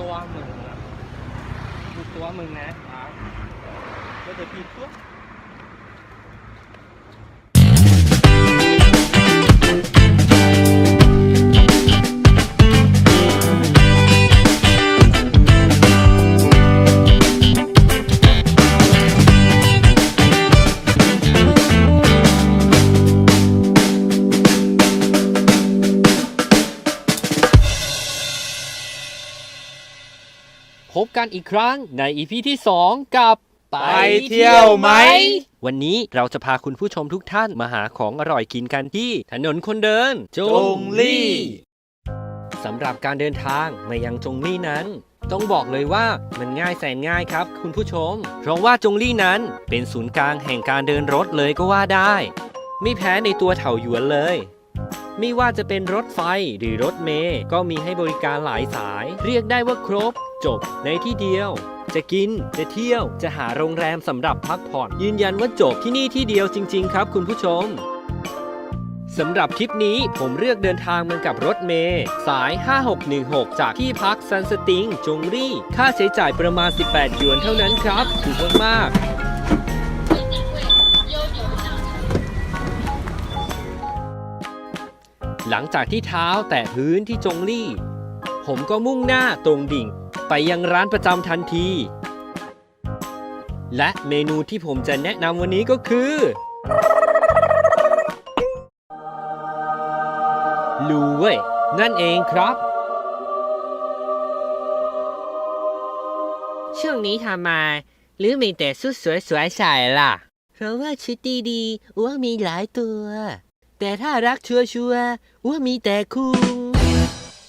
ตัวมึงนะดูตัวมึงนะก็จะผิดตัว พบกันอีกครั้งในอีพีที่ 2 กับไปเที่ยวไหม วันนี้เราจะพาคุณผู้ชมทุกท่านมาหาของอร่อยกินกันที่ถนนคนเดิน จงลี่สำหรับการเดินทางมายังจงลี่นั้นต้องบอกเลยว่ามันง่ายแสนง่ายครับ คุณผู้ชม เพราะว่าจงลี่นั้นเป็นศูนย์กลางแห่งการเดินรถเลยก็ว่าได้ ไม่แพ้ในตัวเถาหยวนเลย ไม่ว่าจะเป็นรถไฟหรือรถเมล์ก็มีให้บริการหลายสาย เรียกได้ว่าครบ จบในที่เดียว จะกิน จะเที่ยว จะหาโรงแรมสำหรับพักผ่อน ยืนยันว่าจบที่นี่ที่เดียวจริง ๆ ครับ คุณผู้ชมสำหรับทริปนี้ผมเลือกเดินทางมากับรถเมย์สาย 5616 จากที่พักซันสติง จงรี่ ค่าใช้จ่ายประมาณ 18 หยวนเท่านั้นครับ ถูกมากๆ หลังจากที่เท้าแตะพื้นที่จงลี่ ผมก็มุ่งหน้าตรงดิ่งไปยังร้านประจำทันที และเมนูที่ผมจะแนะนำวันนี้ก็คือลูเว่ยนั่นเองครับ ช่วงนี้ทำมาหรือมีแต่ชุดสวยๆใส่ล่ะ เพราะว่าชุดดีๆอ้วมีหลายตัว แต่ถ้ารักชัวชัวร์ๆว่ามีแต่คุง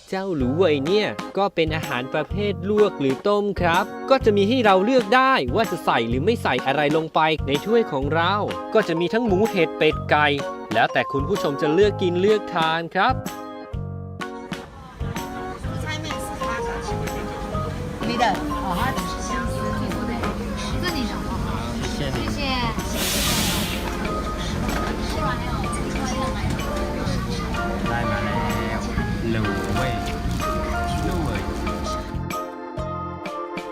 เจ้าหลูเว่ยเนี่ย ก็เป็นอาหารประเภทลวกหรือต้มครับ ก็จะมีให้เราเลือกได้ว่าจะใส่หรือไม่ใส่อะไรลงไปในถ้วยของเรา ก็จะมีทั้งหมูเห็ดเป็ดไก่ แล้วแต่คุณผู้ชมจะเลือกกินเลือกทานครับ 下面是他的，你的，哦，他相思你说的，自己的吗？谢谢。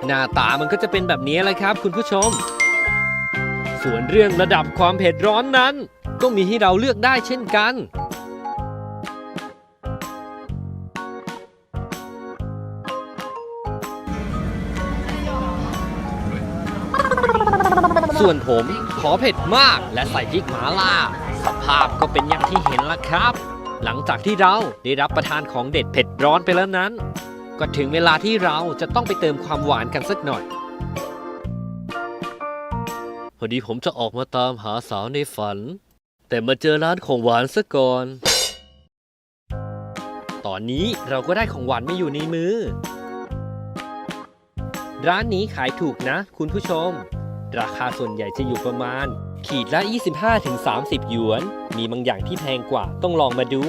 หน้าตามันก็จะเป็นแบบนี้แหละครับคุณผู้ชม ส่วนเรื่องระดับความเผ็ดร้อนนั้น ก็มีให้เราเลือกได้เช่นกัน ส่วนผมขอเผ็ดมากและใส่พริกหมาล่า สภาพก็เป็นอย่างที่เห็นละครับ หลังจากที่เราได้รับประทานของเด็ดเผ็ดร้อนไปแล้วนั้น ก็ถึงเวลาที่เราจะต้องไปเติมความหวานกันสักหน่อย พอดีผมจะออกมาตามหาสาวในฝัน แต่มาเจอร้านของหวานซะก่อน ตอนนี้เราก็ได้ของหวานมาอยู่ในมือ ร้านนี้ขายถูกนะ คุณผู้ชม ราคาส่วนใหญ่จะอยู่ประมาณ ขีดละ 25-30 หยวน มีบางอย่างที่แพงกว่าต้องลองมาดู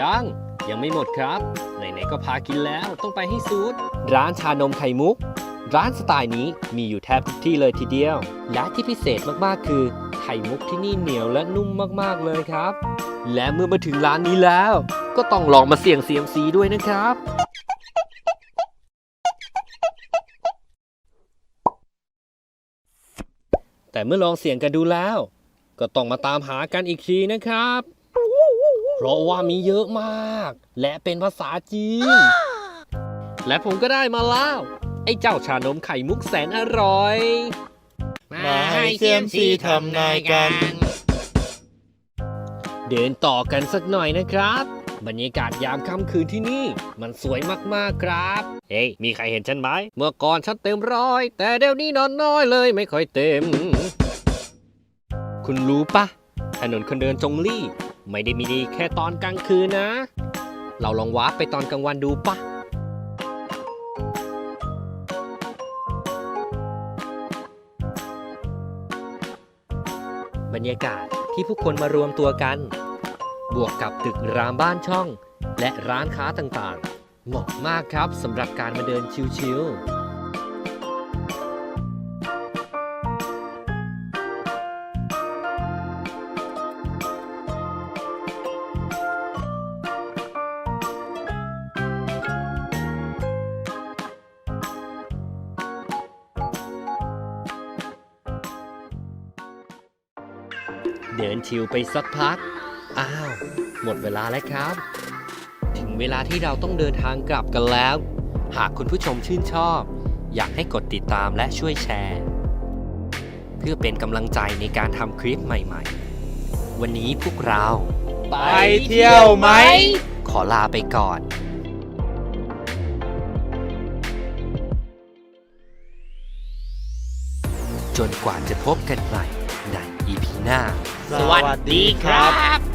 ยัง ยังไม่หมดครับ ไหนๆก็พากินแล้วต้องไปให้สุด ร้านชานมไข่มุก ร้านสไตล์นี้มีอยู่แทบทุกที่เลยทีเดียว และที่พิเศษมากๆคือ ไข่มุกที่นี่เหนียวและนุ่มมากๆเลยครับ และเมื่อมาถึงร้านนี้แล้ว ก็ต้องลองมาเสี่ยงเซียมซีด้วยนะครับ แต่เมื่อลองเสี่ยงกันดูแล้ว ก็ต้องมาตามหากันอีกทีนะครับ ราะว่ามีเยอะมาก และเป็นภาษาจีน และผมก็ได้มาแล้ว ไอ้เจ้าชานมไข่มุกแสนอร่อย มาให้เซียมซีทำนายกัน เดินต่อกันสักหน่อยนะครับ บรรยากาศยามค่ำคืนที่นี่ มันสวยมากๆครับ เฮ้ยมีใครเห็นฉันไหม เมื่อก่อนฉันเต็มร้อย แต่เดี๋ยวนี้นอนน้อยเลยไม่ค่อยเต็ม คุณรู้ปะถนนคนเดินจงลี่ ไม่ได้มีดีแค่ตอนกลางคืนนะ เราลองวาร์ปไปตอนกลางวันดูปะบรรยากาศที่ผู้คนมารวมตัวกัน บวกกับตึกรามบ้านช่อง และร้านค้าต่างๆ เหมาะมากครับสำหรับการมาเดินชิลๆ เดินชิวไปสักพัก อ้าว หมดเวลาแล้วครับ ถึงเวลาที่เราต้องเดินทางกลับกันแล้ว หากคุณผู้ชมชื่นชอบ อยากให้กดติดตามและช่วยแชร์ เพื่อเป็นกำลังใจในการทำคลิปใหม่ๆ วันนี้พวกเรา ไปเที่ยวไหม ขอลาไปก่อนจนกว่าจะพบกันใหม่ใน EP หน้า สวัสดีครับ